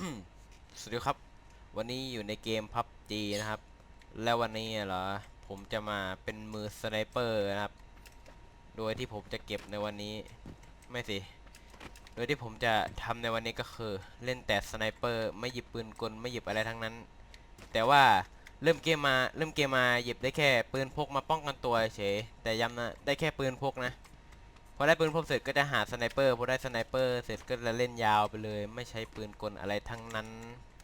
สวัสดีครับ วันนี้อยู่ในเกมพับจีนะครับ แล้ววันนี้เหรอ ผมจะมาเป็นมือสไนเปอร์นะครับ โดยที่ผมจะเก็บในวันนี้ ไม่สิ โดยที่ผมจะทำในวันนี้ก็คือ เล่นแต่สไนเปอร์ ไม่หยิบปืนกล ไม่หยิบอะไรทั้งนั้น แต่ว่าเริ่มเกมมา เริ่มเกมมาหยิบได้แค่ปืนพกมาป้องกันตัวเฉย แต่ย้ำนะ ได้แค่ปืนพกนะ อได้ปืนพกเสร็จก็จะหาสไนเปอร์พอได้สไนเปอร์เสร็จก็จะเล่นยาวไปเลย ไม่ใช้ปืนกลอะไรทั้งนั้น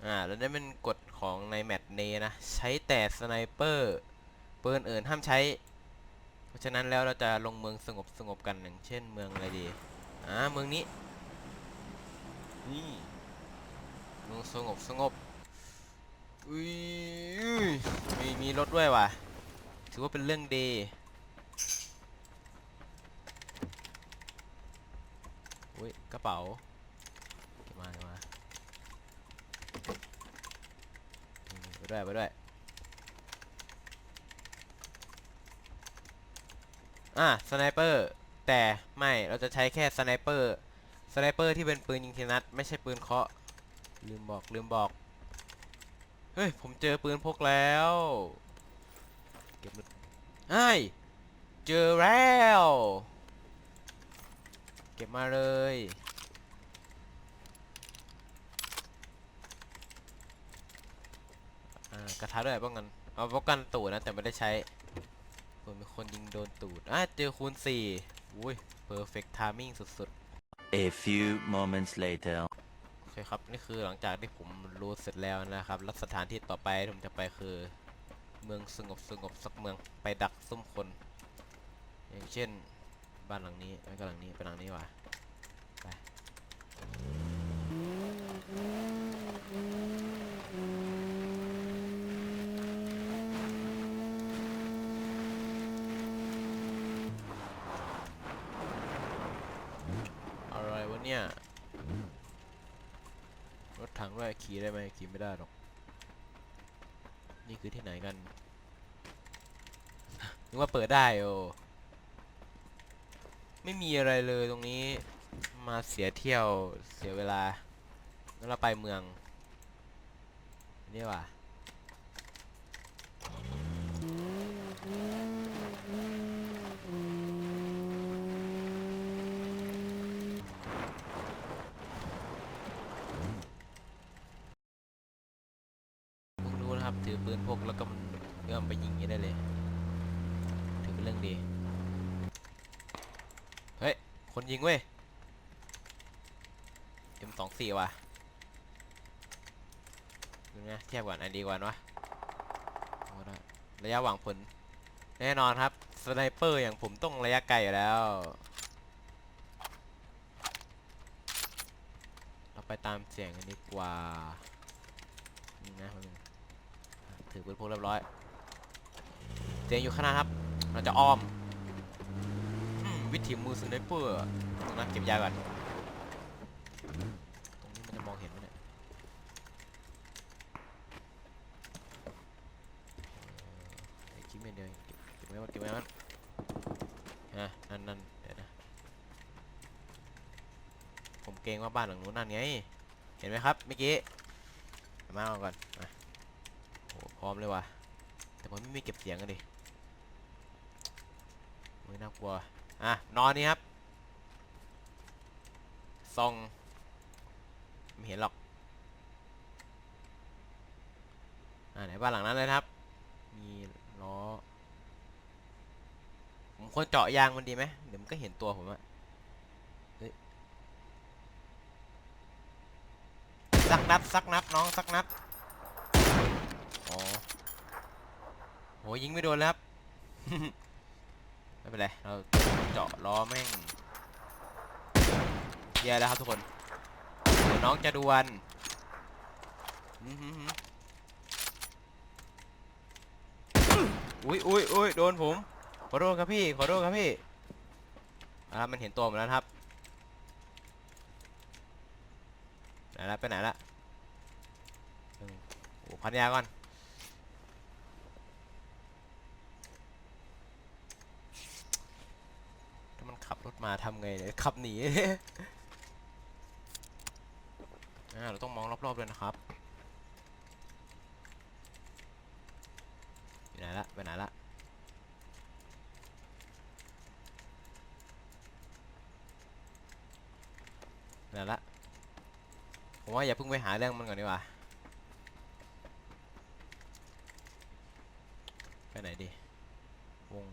อ่าแล้วนั่นเป็นกฎของในแมตช์นี้นะ ใช้แต่สไนเปอร์ปืนอื่นห้ามใช้ เพราะฉะนั้นแล้วเราจะลงเมืองสงบสงบกันอย่างเช่นเมืองอะไรดีอ่าเมืองนี้นี่เมืองสงบสงบอุ้ยอุ้ยมีมีรถด้วยว่ะถือว่าเป็นเรื่องดี อุ้ยกระเป๋าเก็บมาเก็บมาไปด้วยไปด้วยอะสไนเปอร์แต่ไม่เราจะใช้แค่สไนเปอร์สไนเปอร์ที่เป็นปืนยิงทีนัดไม่ใช่ปืนเคาะลืมบอกลืมบอกเฮ้ยผมเจอปืนพกแล้วเก็บมือไอ้ยเจอแล้ว เก็บมาเลย อ่ากระทะด้วยป้องกัน เอาป้องกันตูดนะ แต่ไม่ได้ใช้ผมมีคนยิงโดนตูด อะเจอคูณสี่อุ้ย perfect timing สุด A few moments later. ๆ โอเคครับ นี่คือหลังจากที่ผมรู้เสร็จแล้วนะครับ แล้วสถานที่ต่อไปที่ผมจะไปคือ เมืองสงบสงบสักเมืองไปดักซุ่มคน อย่างเช่น บ้านหลังนี้ไม่ก็หลังนี้ไปหลังนี้ว่ะไปอะไรวะเนี่ยรถถังด้วยขี่ได้ไหมขี่ไม่ได้หรอก นี่คือที่ไหนกัน นึกว่าเปิดได้โอ ไม่มีอะไรเลยตรงนี้ มาเสียเที่ยวเสียเวลา แล้วเราไปเมือง นี่ว่ะมึงดูนะครับถือปืนพกแล้วก็เอื้อมไปยิงอย่างนี้ได้เลย ถือเป็นเรื่องดี คนยิงเว้ย M24 ว่ะดูนะเทียบก่อนอันดีกว่าวะระยะหวังผล แน่นอนครับ สไนเปอร์อย่างผมต้องระยะไกลอยู่แล้ว เราไปตามเสียงกันดีกว่านี่นะนถือปืนพกเรียบร้อย เสียงอยู่ข้างหน้าครับ เราจะอ้อม วิถีมือสไนเปอร์ตรงนั้นเก็บยาก่อน ตรงนี้มันจะมองเห็นไหมเนี่ยเออไอ้คิดไม่เดียวเก็บไว้ก่อนเก็บไว้ก่นฮะนั่นนั่นเดี๋ยวนะ ผมเกรงว่าบ้านหลังนู้นนั่นไง เห็นไหมครับเมื่อกี้ มาเอาก่อนมาโอ้พร้อมเลยว่ะแต่ผมไม่มีเก็บเสียงกันดิไม่น่ากลัว อะ นอนนี่ครับซองไม่เห็นหรอก อ่าไหนบ้านหลังนั้นเลยครับ มีล้อ ผมควรเจาะยางมันดีไหมเดี๋ยวมันก็เห็นตัวผมอะสักนัดสักนัดน้องสักนัดอ๋อโหยิงไม่โดนแล้วครับ ไม่เป็นไร เราเจาะล้อแม่งแย่แล้วครับทุกคนเดี๋ยวน้องจะดวนอุ้ยอุ้ยอุ้ยโดนผม ขอโทษครับพี่ ขอโทษครับพี่อ่ามันเห็นตัวผมแล้วครับไหนละไปไหนละโอ้พันยาก่อน ถ้ามันขับ รถมาทำไงเนี่ยขับหนี อ่าเราต้องมองรอบๆด้วยนะครับอยู่ไหนละไปไหนละไปไหนละผมว่าอย่าเพิ่งไปหาเรื่องมันก่อนดีกว่าไปไหนดีวง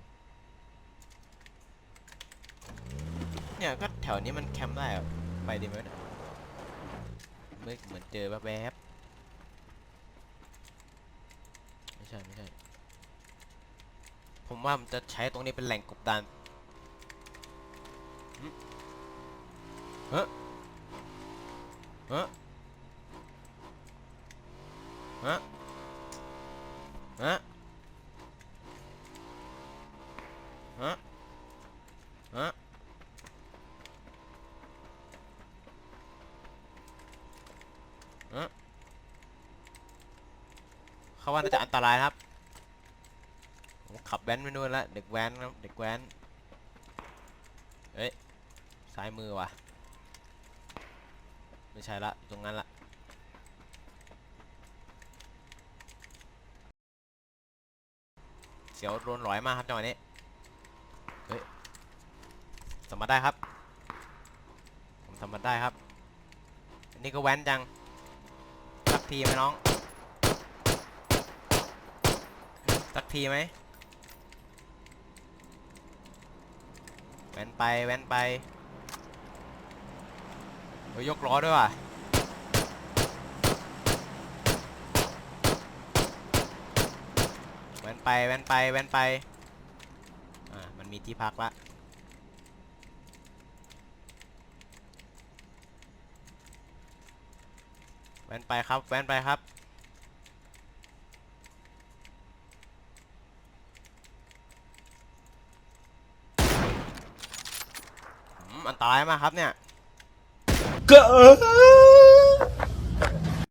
เนี่ยก็แถว นี้มันแคมป์ได้อไปดีไหมเนี่ยเมื่อเหมือนเจอแวบๆไม่ใช่ไม่ใช่ ผมว่ามันจะใช้ตรงนี้เป็นแหล่งกบดานเฮ้อเฮ้อเฮ้อเฮ้อเฮ้อเฮ้อ เขาว่าน่าจะอันตรายครับผมขับแว้นไปนู่นละเด็กแว้นครับเด็กแว้นเอ้ยซ้ายมือว่ะไม่ใช่ละตรงนั้นละเสียวโดนลอยมากครับจังหวะนี้เฮ้ยทำมาได้ครับผมทำมาได้ครับอันนี้ก็แว้นจังสักทีไหมน้อง สักทีไหมแว้นไปแว้นไปเฮ้ยยกล้อด้วยว่ะแว้นไปแว้นไปแว้นไปอ่ามันมีที่พักละแว้นไปครับแว้นไปครับ อืมอันตรายมากครับเนี่ย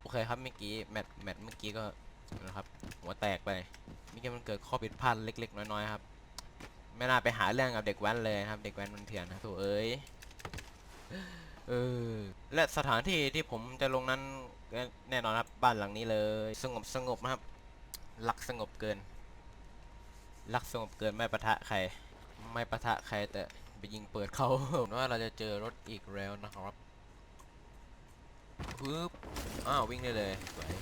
โอเคครับเมื่อกี้แมตช์แมตช์เมื่อกี้ก็นะครับหัวแตกไปเมื่อกี้มันเกิดข้อผิดพลาดเล็ก ๆ น้อยๆครับไม่น่าไปหาเรื่องกับเด็กแว้นเลยครับ เด็กแว้นมันเถื่อนนะโถเอ้ยเออและสถานที่ที่ผมจะลงนั้นก็แน่นอนครับบ้านหลังนี้เลย สงบสงบนะครับรักสงบเกินรักสงบเกินไม่ปะทะใคร ไม่ปะทะใครแต่ ไปยิงเปิดเขาว่าเราจะเจอรถอีกแล้วนะครับปึ๊บอ้าววิ่งได้เลยสวย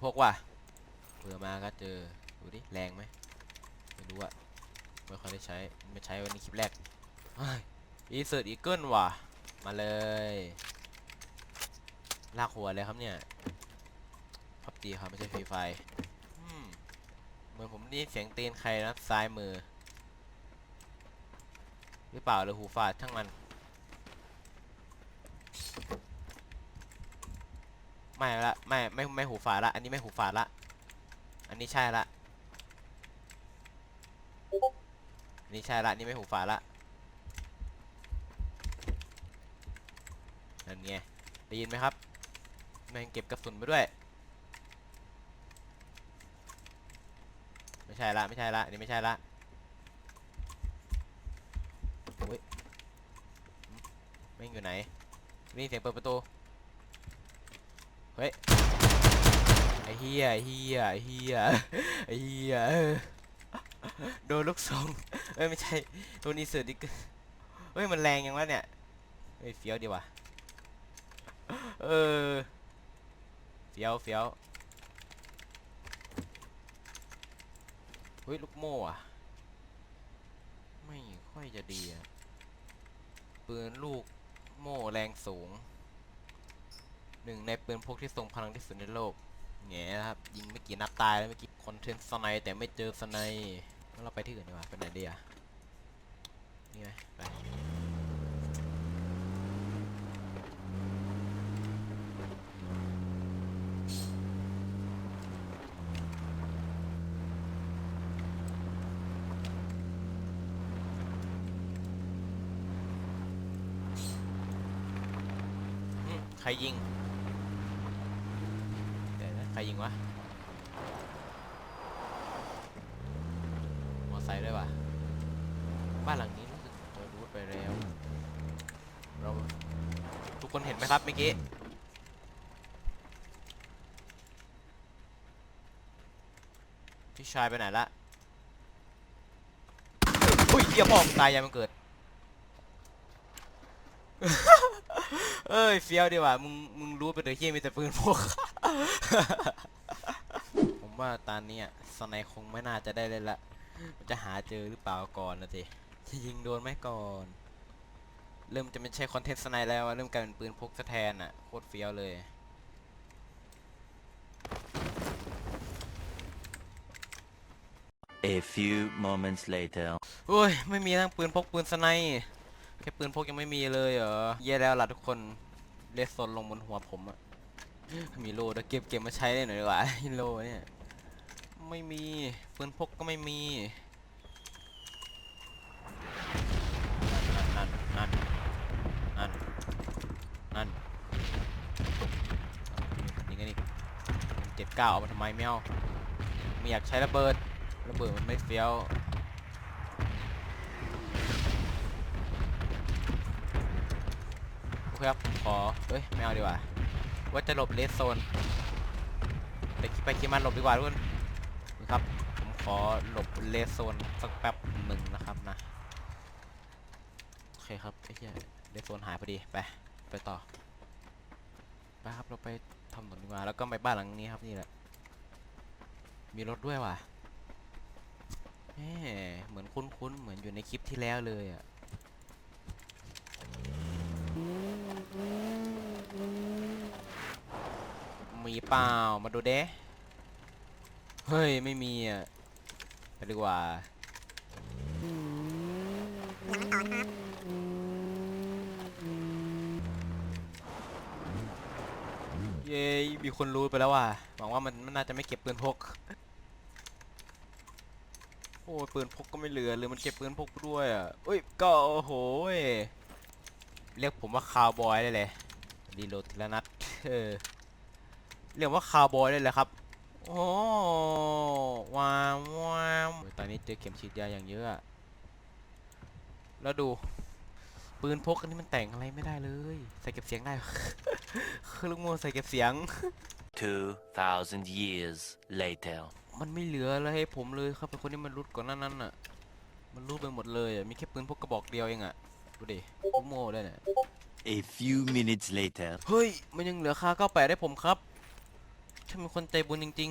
พกว่ะเผื่อมาก็เจอดูดิแรงไหมไม่รู้อะไม่ค่อยได้ใช้ไม่ใช้วันนี้คลิปแรกอีเซิร์ตอีเกิลว่ะ มาเลยลากหัวเลยครับเนี่ยพับตีครับไม่ใช่ฟรีไฟ เหมือนผมได้ยินเสียงตีนใครนะซ้ายมือ หรือเปล่าหรือหูฝาดช่างมัน ไม่ละไม่ไม่ไม่หูฝาดละ อันนี้ไม่หูฝาดละ อันนี้ใช่ละอันนี้ใช่ละนนี่ไม่หูฝาดละนั่นไงได้ยินไหมครับแม่งเก็บกระสุนไปด้วย ไม่ใช่ละไม่ใช่ละนนี้ไม่ใช่ละโอ้ยแม่งอยู่ไหนนี่เสียงเปิดประตูเฮ้ยไอ้เฮียไอ้เฮียไอ้เฮียไอ้เฮียโดนลูกซองเอ้ยไม่ใช่โดนอีเสือดิกเฮ้ยมันแรงยังวะเนี่ยเฮ้ยเฟี้ยวดีว่ะเออเฟี้ยวเฟี้ยว เฮ้ย ลูกโม่อะไม่ค่อยจะดีอะปืนลูกโม่แรงสูง หนึ่งในปืนพกที่ทรงพลังที่สุดในโลกแง่นะครับ ยิงไม่กี่นัดตายแล้วเมื่อกี้คอนเทนต์สไนแต่ไม่เจอสไนเราไปที่อื่นดีกว่าไปไหนดีอะนี่ไหมไป รยิงเดี๋ยวนะใครยิงวะมอไซค์ด้วยวะบ้านหลังนี้รู้สึกโดนรูดไปแล้วเราคนเห็นไหมครับเมื่อกี้พี่ชายไปไหนละอุ้ยเหี้ยพ่อมึงตายยังมันเกิด เอ้ยเฟี้ยวดีว่ะมึงมึงรู้ไปเถอะเฮียมีแต่ปืนพกผมว่าตอนนี้สไนคงไม่น่าจะได้เล่นละมันจะหาเจอหรือเปล่าก่อนนะทีจะยิงโดนไหมก่อน เริ่มจะไม่ใช่คอนเทนต์สไนแล้วอะเริ่มกลายเป็นปืนพกซะแทนอะโคตรเฟี้ยวเลย A few moments later. โอ้ย ไม่มีทั้งปืนพกปืนสไนป์ แค่ปืนพกยังไม่มีเลยเหรอแย่แล้วล่ะทุกคนเลสโซนลงบนหัวผมอะมีโลเดี๋ยวเก็บเก็บมาใช้ได้หน่อยดีกว่าโลเนี่ยไม่มีปืนพกก็ไม่มีนั่นนั่นนั่นนั่นนี่ไงนี่เจ็ดเก้าเอามาทำไมไม่เอาไม่อยากใช้ระเบิดระเบิดมันไม่เฟี้ยว โอเครับผมขอเอ้ยไม่เอาดีกว่า ว่าจะหลบเลสโซนแต่คิดไปคิดมาหลบดีกว่าทุกคนนะครับผมขอหลบเลสโซนสักแป๊บหนึ่งนะครับนะโอเคครับไอ้เหี้ยเลสโซนหายพอดีไปไปต่อไปครับเราไปทำถนนดีกว่าแล้วก็ไปบ้านหลังนี้ครับนี่แหละมีรถด้วยว่ะแหมเหมือนคุ้นๆเหมือนอยู่ในคลิปที่แล้วเลยอะ มีเปล่า มาดูเด้เฮ้ย ไม่มีอะ ไปดีกว่าเย้มีคนรู้ไปแล้วว่ะ หวังว่ามันมันน่าจะไม่เก็บปืนพก โอ้ปืนพกก็ไม่เหลือเลยมันเก็บปืนพกด้วยอะเอ้ย ก็โอ้โห เรียกผมว่าคาวบอยได้เลยรีโหลดทีละนัดเออเรียกว่าคาวบอยได้เลยครับโอ้ว้าวว้าวโอ้ยตอนนี้เจอเข็มฉีดยาอย่างเยอะอะแล้วดูปืนพกอันนี้มันแต่งอะไรไม่ได้เลย ใส่เก็บเสียงได้ คือลูกโม่ใส่เก็บเสียง2,000 years later. มันไม่เหลืออะไรให้ผมเลยครับเป็นคนที่มันรุดก่อนหนั้นนั้นอะ มันรุดไปหมดเลยอะมีแค่ปืนพกกระบอกเดียวเองอะ ดูดิลูกโม่ด้วยเนี่ย A few minutes later. เฮ้ย มันยังเหลือค่า98ให้ผมครับฉันเป็นคนใจบุญจริง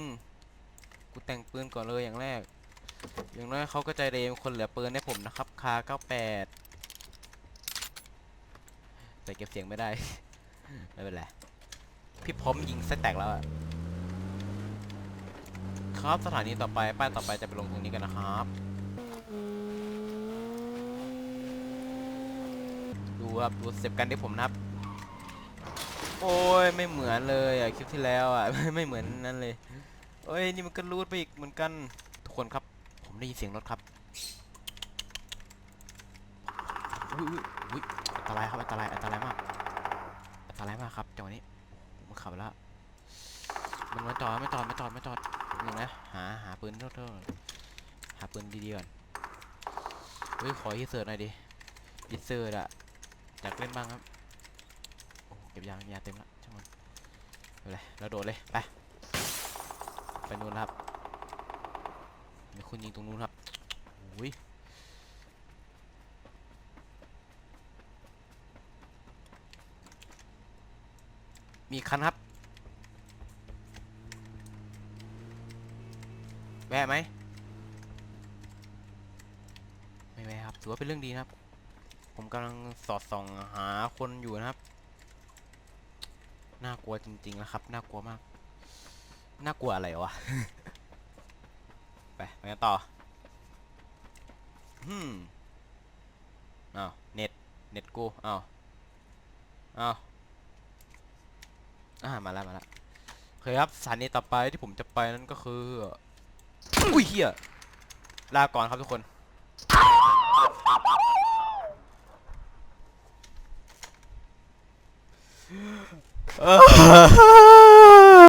ๆ กูแต่งปืนก่อนเลยอย่างแรก อย่างน้อยเขาก็ใจดีเป็นคนเหลือปืนให้ผมนะครับค่า98แต่เก็บเสียงไม่ได้ ไม่เป็นไร พี่พร้อมยิงสแต็กแล้วอะครับสถานีต่อไปป้ายต่อไปจะไปลงตรงนี้กันนะครับ ดูครับดูเต็ปกันที่ผมนับ โอ้ยไม่เหมือนเลยอะคลิปที่แล้วอะ ไม่เหมือนนั่นเลยเอ้ยนี่มันก็รูดไปอีกเหมือนกันทุกคนครับ ผมได้ยินเสียงรถครับอุ้ยอุ้ยอันตรายครับอันตรายอันตรายมากอันตรายมากครับจังหวะนี้มันขับแล้วมันมาจอดไม่จอดไม่จอดไม่จอดหนึ่งนะหาหาปืนเท่าเท่าหาปืนดีๆก่อนเฮ้ยขอฮีเสิร์ตหน่อยดิฮีเสิร์ตอะ อยากเล่นบ้างครับ โอ้เก็บยางยาเต็มละช่างมันไปเลยเราโดดเลย ไป ไปนู่นครับมีคนยิงตรงนู้นครับโอ้ยมีคันครับ แวะไหม ไม่แวะครับ ถือว่าเป็นเรื่องดีครับ ผมกำลังสอดส่องหาคนอยู่นะครับ น่ากลัวจริงๆนะครับ น่ากลัวมาก น่ากลัวอะไรวะ ไปไปกันต่อฮึมอ้าวเน็ต เน็ตกูอ้าวอ้าวอ่ามาแล้วมาแล้วโอเคครับสถานีต่อไปที่ผมจะไปนั่นก็คือ อุ้ยเฮียลาก่อนครับทุกคน Uh.